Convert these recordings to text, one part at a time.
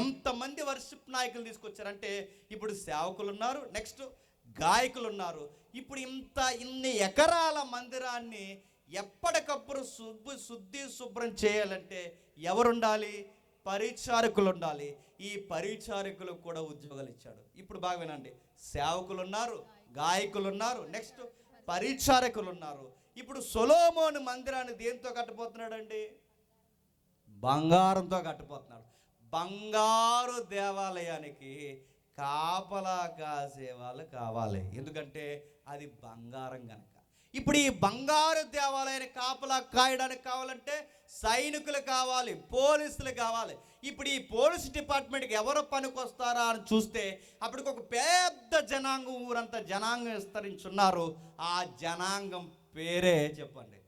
ఎంతమంది వర్షిప్ నాయకులు తీసుకొచ్చారంటే ఇప్పుడు సేవకులు ఉన్నారు నెక్స్ట్ గాయకులు ఉన్నారు ఇప్పుడు ఇంత ఇన్ని ఎకరాల మందిరాన్ని ఎప్పటికప్పుడు శుద్ధి శుద్ధి శుభ్రం చేయాలంటే ఎవరుండాలి? పరిచారకులు ఉండాలి ఈ పరిచారకులకు కూడా ఉద్యోగాలు ఇచ్చాడు. ఇప్పుడు బాగా వినండి. సేవకులు ఉన్నారు గాయకులు ఉన్నారు నెక్స్ట్ పరిచారకులు ఉన్నారు ఇప్పుడు సొలోమోను మందిరాన్ని దేంతో కట్టబోతున్నాడండి? బంగారంతో కట్టబోతున్నాడు. బంగారు దేవాలయానికి కాపలా కాసే వాళ్ళు కావాలి. ఎందుకంటే అది బంగారం కనుక ఇప్పుడు ఈ బంగారు దేవాలయాన్ని కాపలా కాయడానికి కావాలంటే సైనికులు కావాలి పోలీసులు కావాలి. ఇప్పుడు ఈ పోలీస్ డిపార్ట్మెంట్కి ఎవరు పనికొస్తారా అని చూస్తే అప్పటికి ఒక పెద్ద జనాంగం ఊరంతా జనాంగం విస్తరించున్నారు. ఆ జనాంగం పేరే చెప్పండి.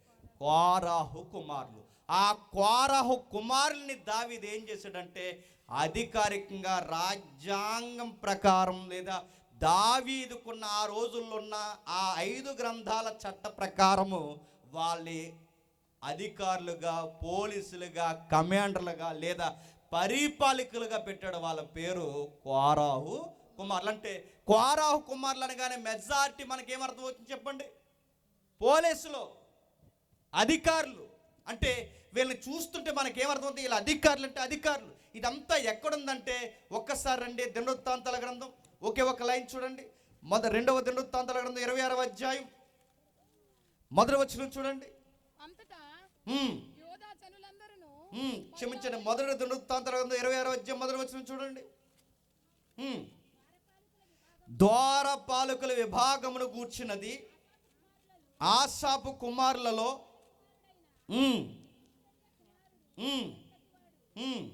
కోరాహు కుమారులు. ఆ కోరాహు కుమారుల్ని దావిది ఏం చేశాడంటే అధికారికంగా రాజ్యాంగం ప్రకారం లేదా దావీదుకున్న ఆ రోజుల్లో ఉన్న ఆ ఐదు గ్రంథాల చట్ట ప్రకారము వాళ్ళని అధికారులుగా పోలీసులుగా కమాండర్లుగా లేదా పరిపాలకులుగా పెట్టాడు వాళ్ళ పేరు కోరాహు కుమార్లు. అంటే కోరాహు కుమార్లు అనగానే మెజార్టీ మనకేమర్థం వచ్చింది చెప్పండి? పోలీసులో. అధికారులు. అంటే వీళ్ళని చూస్తుంటే మనకేమర్థమవుతుంది? వీళ్ళ అధికారులు అంటే అధికారులు. ఇదంతా ఎక్కడుందంటే ఒక్కసారి రండి. దినవృత్తాంతాల గ్రంథం. ఒకే ఒక లైన్ చూడండి. మొద రెండవ దినవృత్తాంతాల గ్రంథం ఇరవై ఆరవ అధ్యాయం. మొదటి వచ్చిన చూడండి. క్షమించండి. మొదటి దినవృత్తాంతాల గ్రంథం ఇరవై ఆరవ అధ్యాయం మొదటి వచ్చిన చూడండి. ద్వారపాలకుల విభాగమును కూర్చున్నది ఆశాపు కుమారులలో Hmm. Hmm. Hmm.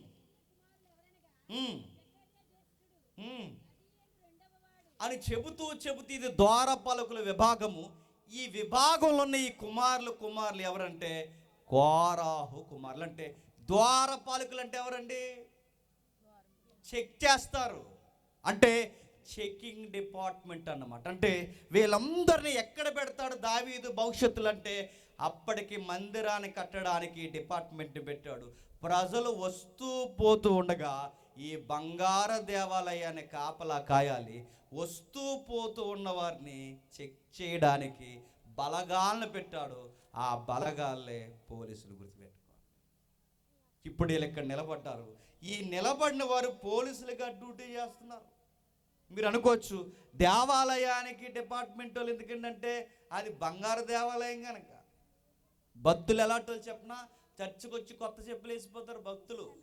అని చెబుతూ చెబుతూ ఇది ద్వారపాలకుల విభాగము. ఈ విభాగంలో ఉన్న ఈ కుమారులు కుమారులు ఎవరంటే? కోరాహు కుమారులు. అంటే ద్వారపాలకులు అంటే ఎవరండి? చెక్ చేస్తారు. అంటే చెకింగ్ డిపార్ట్మెంట్ అన్నమాట. అంటే వీళ్ళందరినీ ఎక్కడ పెడతాడు దావీదు భవిష్యత్తులు అంటే? అప్పటికి మందిరాన్ని కట్టడానికి డిపార్ట్మెంట్ పెట్టాడు. ప్రజలు వస్తూ పోతూ ఉండగా ఈ బంగార దేవాలయాన్ని కాపలా కాయాలి. వస్తూ పోతూ ఉన్న వారిని చెక్ చేయడానికి బలగాలను పెట్టాడు. ఆ బలగాలే పోలీసులు గుర్తుపెట్టుకోవాలి. ఇప్పుడు వీళ్ళు ఇక్కడ నిలబడ్డారు. ఈ నిలబడిన వారు పోలీసులుగా డ్యూటీ చేస్తున్నారు. మీరు అనుకోవచ్చు దేవాలయానికి డిపార్ట్మెంట్ వాళ్ళు ఎందుకంటే అది బంగారు దేవాలయం కనుక. భక్తులు ఎలాంటి వాళ్ళు చెప్పినా? చర్చికి వచ్చి కొత్త చెప్పులు వేసిపోతారు భక్తులు.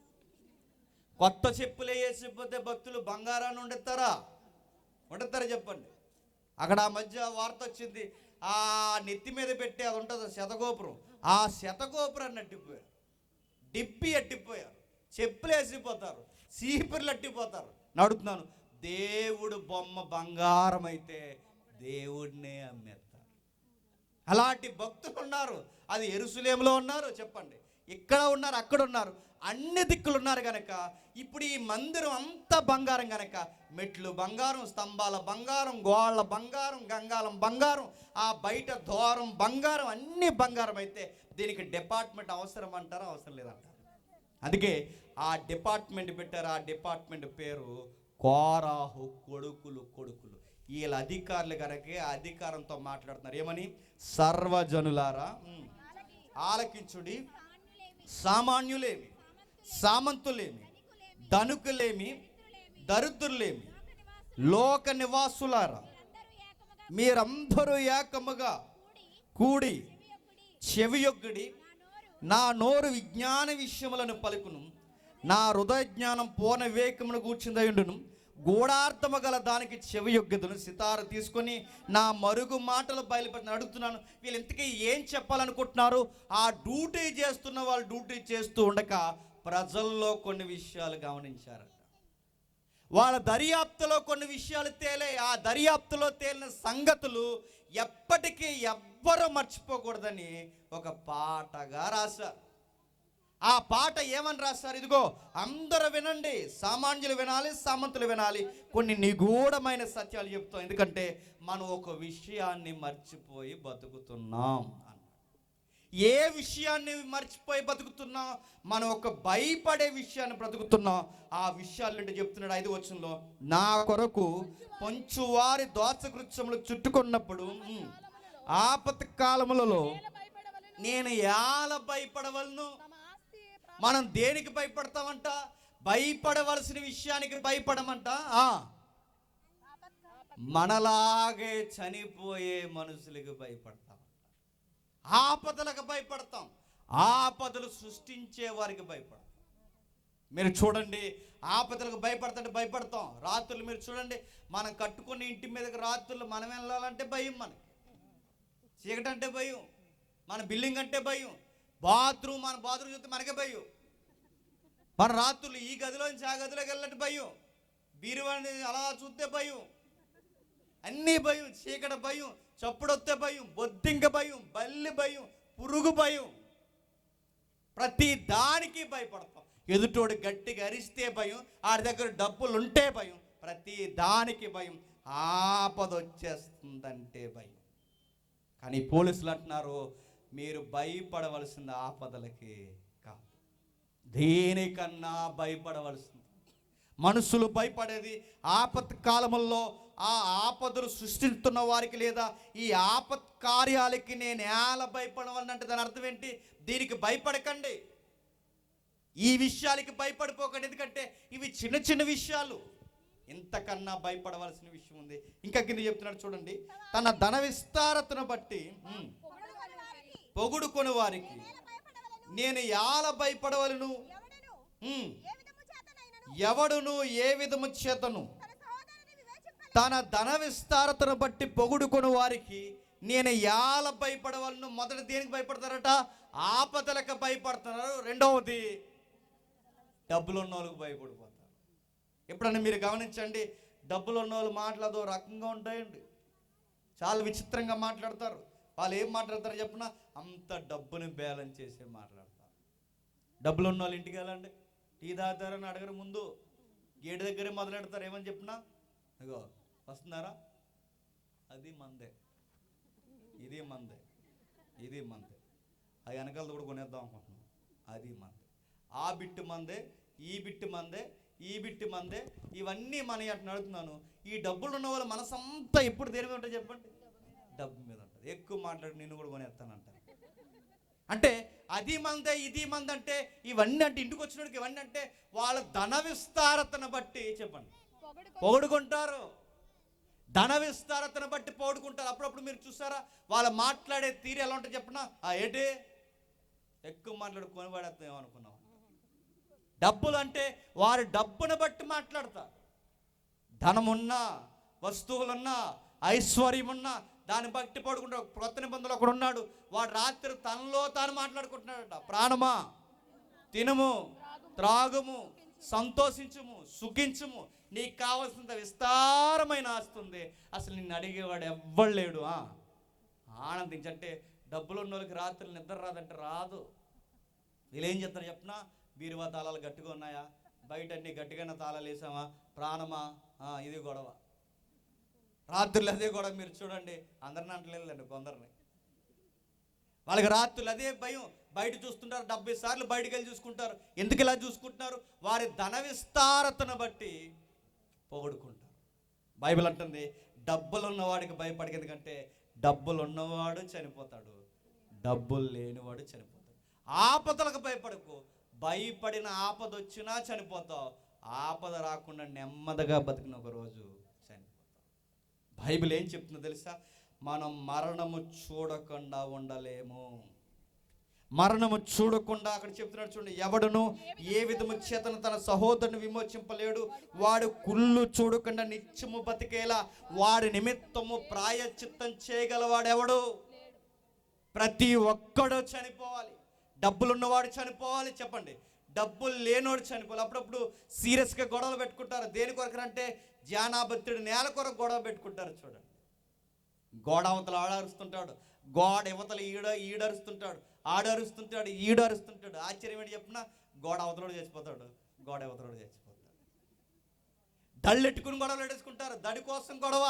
కొత్త చెప్పులు వేసిపోతే భక్తులు బంగారాన్ని ఉండెత్తారా ఉండెత్తారా చెప్పండి. అక్కడ ఆ మధ్య వార్త వచ్చింది. ఆ నెత్తి మీద పెట్టి అది ఉంటుంది శతగోపురం. ఆ శతగోపురాన్ని అట్టిపోయారు డిప్పి అట్టిపోయారు. చెప్పులు వేసిపోతారు. సీపుర్లు అట్టిపోతారు. నడుతున్నాను దేవుడు బొమ్మ బంగారం అయితే దేవుడినే అమ్మారు. అలాంటి భక్తులు ఉన్నారు. అది ఎరుసలేములో ఉన్నారు చెప్పండి. ఇక్కడ ఉన్నారు అక్కడ ఉన్నారు. అన్ని దిక్కులు ఉన్నారు కనుక ఇప్పుడు ఈ మందిరం అంతా బంగారం కనుక మెట్లు బంగారం స్తంభాల బంగారం గోళ్ళ బంగారం గంగాలం బంగారం ఆ బయట ద్వారం బంగారం అన్ని బంగారం అయితే దీనికి డిపార్ట్మెంట్ అవసరం అంటారా అవసరం లేదంటారు? అందుకే ఆ డిపార్ట్మెంట్ పెట్టారు ఆ డిపార్ట్మెంట్ పేరు కోరాహు కొడుకులు కొడుకులు. వీళ్ళ అధికారులు కనుక అధికారంతో మాట్లాడుతున్నారు. ఏమని? సర్వజనులారా ఆలకించుడి. సామాన్యులేమి సామంతులేమి ధనుకులేమి దరిద్రులేమి లోక నివాసులారా మీరందరూ ఏకముగా కూడి చెవియొగ్గుడి నా నోరు విజ్ఞాన విషయములను పలుకును నా హృదయ జ్ఞానం పూర్ణ వివేకమును కూర్చుందయుండును గూఢార్థము గల దానికి చెవి యోగ్యతను సితార తీసుకొని నా మరుగు మాటలు బయలుపడిన అడుగుతున్నాను. వీళ్ళు ఇంతకీ ఏం చెప్పాలనుకుంటున్నారు? ఆ డ్యూటీ చేస్తున్న వాళ్ళు డ్యూటీ చేస్తూ ఉండక ప్రజల్లో కొన్ని విషయాలు గమనించారట. వాళ్ళ దర్యాప్తులో కొన్ని విషయాలు తేలే ఆ దర్యాప్తులో తేలిన సంగతులు ఎప్పటికీ ఎవ్వరూ మర్చిపోకూడదని ఒక పాటగా రాశారు. ఆ పాట ఏమని రాస్తారు? ఇదిగో అందరూ వినండి సామాన్యులు వినాలి సామంతులు వినాలి. కొన్ని నిగూఢమైన సత్యాలు చెప్తాం. ఎందుకంటే మనం ఒక విషయాన్ని మర్చిపోయి బతుకుతున్నాం ఏ విషయాన్ని మర్చిపోయి బతుకుతున్నాం? మనం ఒక భయపడే విషయాన్ని బ్రతుకుతున్నాం. ఆ విషయాలు చెప్తున్నాడు ఐదు వచనంలో. నా కొరకు పొంచువారి దోచకృత్యములు చుట్టుకున్నప్పుడు ఉమ్, కాలములలో నేను ఎలా భయపడవలను? మనం దేనికి భయపడతామంట? భయపడవలసిన విషయానికి భయపడమంట? మనలాగే చనిపోయే మనుషులకు భయపడతాం ఆపదలకు భయపడతాం. ఆపదలు సృష్టించే వారికి భయపడతాం. మీరు చూడండి ఆపదలకు భయపడతాంటే భయపడతాం. రాత్రులు మీరు చూడండి మనం కట్టుకున్న ఇంటి మీదకి రాత్రులు మనం వెళ్ళాలంటే భయం మనకి. చీకటంటే భయం మన బిల్డింగ్ అంటే భయం. బాత్రూమ్ మన బాత్రూమ్ చూస్తే మనకే భయం. మన రాత్రులు ఈ గదిలోంచి ఆ గదిలోకి వెళ్ళినట్టు భయం. బీరువాణి అలా చూస్తే భయం. అన్నీ భయం చీకట భయం చప్పుడొత్తే భయం బొద్దింక భయం బల్లి భయం పురుగు భయం. ప్రతి దానికి భయపడతాం. ఎదుటోడు గట్టిగా అరిస్తే భయం ఆడి దగ్గర డబ్బులు ఉంటే భయం. ప్రతి దానికి భయం. ఆపద వచ్చేస్తుందంటే భయం. కానీ పోలీసులు అంటున్నారు మీరు భయపడవలసింది ఆపదలకి కాదు. దేనికన్నా భయపడవలసింది. మనుషులు భయపడేది ఆపత్ కాలముల్లో ఆ ఆపదలు సృష్టిస్తున్న వారికి లేదా ఈ ఆపత్ కార్యాలకి నేను ఎలా భయపడవాలంటే దాని అర్థం ఏంటి? దీనికి భయపడకండి. ఈ విషయాలకి భయపడిపోకండి. ఎందుకంటే ఇవి చిన్న చిన్న విషయాలు. ఇంతకన్నా భయపడవలసిన విషయం ఉంది. ఇంకా కింద చెప్తున్నాడు చూడండి. తన ధన విస్తారతను బట్టి పొగుడుకొని వారికి నేను యాల భయపడవలను? ఎవడును ఏ విధము చేతను? తన ధన విస్తారతను బట్టి పొగుడుకొని వారికి నేను యాల భయపడవలను? మొదటి దేనికి భయపడతారట? ఆపదలకు భయపడుతున్నారు రెండవది డబ్బులు ఉన్న వాళ్ళకి భయపడిపోతారు. ఎప్పుడన్నా మీరు గమనించండి డబ్బులు ఉన్న వాళ్ళు మాట్లాడదో రకంగా ఉంటాయండి. చాలా విచిత్రంగా మాట్లాడతారు. వాళ్ళు ఏం మాట్లాడతారు చెప్పిన? అంత డబ్బుని బ్యాలెన్స్ చేసే మాట్లాడతారు డబ్బులు ఉన్న వాళ్ళు ఇంటికి వెళ్ళండి. టీ తాగుతారని అడగరు ముందు. గేటు దగ్గరే మొదలెడతారు. ఏమని చెప్పినా? ఇగో వస్తున్నారా? అది మందే. ఇది మందే. ఇది మందే. ఆ వెనకాలది కూడా కొనేద్దాం అనుకుంటున్నాం. అది మందే. ఆ బిట్టు మందే ఈ బిట్టు మందే ఈ బిట్టు మందే ఇవన్నీ మన అట్లా నడుతున్నాను ఈ డబ్బులు ఉన్న వాళ్ళ మనసంతా ఎప్పుడు దేని మీద ఉంటుంది చెప్పండి? డబ్బు మీద ఎక్కువ మాట్లాడి నిన్ను కూడా కొనేస్తానంట. అంటే అది మందే ఇది మంది అంటే ఇవన్నీ అంటే ఇంటికి వచ్చినోడికి ఇవన్నీ అంటే వాళ్ళ ధన విస్తారతను బట్టి చెప్పండి. పొగుడుకుంటారు. ధన విస్తారతను బట్టి పొగుడుకుంటారు. అప్పుడప్పుడు మీరు చూసారా? వాళ్ళు మాట్లాడే తీరు ఎలా ఉంటుంది చెప్పనా? ఆ ఏంటి? ఎక్కువ మాట్లాడు కొనిపడేస్తాం అనుకున్నాం డబ్బులు అంటే వారి డబ్బును బట్టి మాట్లాడతారు. ధనమున్నా వస్తువులున్నా ఐశ్వర్యమున్నా దాన్ని బట్టి పడుకుంటాడు. కొత్త నిబంధనలు ఒకడు ఉన్నాడు. వాడు రాత్రి తనలో తాను మాట్లాడుకుంటున్నాడట. ప్రాణమా? తినము త్రాగము సంతోషించుము సుఖించుము. నీకు కావాల్సినంత విస్తారమైన ఆస్తుంది అసలు నిన్ను అడిగేవాడు ఎవ్వడు లేడు. ఆనందించంటే డబ్బులు ఉన్న వాళ్ళకి రాత్రి నిద్ర రాదంటే రాదు. వీళ్ళేం ఏం చెప్తారు చెప్పనా? బీరువా తాళాలు గట్టిగా ఉన్నాయా? బయట అన్ని గట్టిగా తాళాలు వేసామా ప్రాణమా? ఇది గొడవ. రాత్రులు అదే కూడా మీరు చూడండి అందరిని అంటలేదండి కొందరిని. వాళ్ళకి రాత్రులు అదే భయం. బయట చూస్తుంటారు డెబ్బై సార్లు బయటికి వెళ్ళి చూసుకుంటారు. ఎందుకు ఇలా చూసుకుంటున్నారు? వారి ధన విస్తారతను బట్టి పొగడుకుంటారు. బైబిల్ అంటుంది డబ్బులు ఉన్నవాడికి భయపడక ఎందుకంటే డబ్బులు ఉన్నవాడు చనిపోతాడు. డబ్బులు లేనివాడు చనిపోతాడు. ఆపదలకు భయపడకు. భయపడిన ఆపద వచ్చినా చనిపోతావు. ఆపద రాకుండా నెమ్మదిగా బతికిన ఒక రోజు బైబిల్ ఏం చెప్తుందో తెలుసా? మనం మరణము చూడకుండా ఉండలేము. మరణము చూడకుండా అక్కడ చెప్తున్నాడు చూడండి ఎవడును ఏ విధము చేతను తన సహోదరుని విమోచింపలేడు. వాడు కుళ్ళు చూడకుండా నిత్యము బతికేలా వాడి నిమిత్తము ప్రాయచిత్తం చేయగలవాడెవడు ప్రతి ఒక్కడు చనిపోవాలి. డబ్బులున్నవాడు చనిపోవాలి చెప్పండి. డబ్బులు లేనోడు చనిపోవాలి. అప్పుడప్పుడు సీరియస్గా గొడవలు పెట్టుకుంటారు. దేని కొరకు అంటే జానాభత్రుడు నేల కొరకు గొడవ పెట్టుకుంటారు చూడండి. గోడ అవతల ఆడరుస్తుంటాడు గోడ యువతలు ఈడ ఈడరుస్తుంటాడు ఆడరుస్తుంటాడు ఈడరుస్తుంటాడు ఆశ్చర్యం ఏంటి చెప్పిన? గోడ అవతలోడు చచ్చిపోతాడు. గోడ అవతలోడు చచ్చిపోతాడు. దళ్ళెట్టుకుని గొడవలు పెట్టేసుకుంటారు దడి కోసం గొడవ.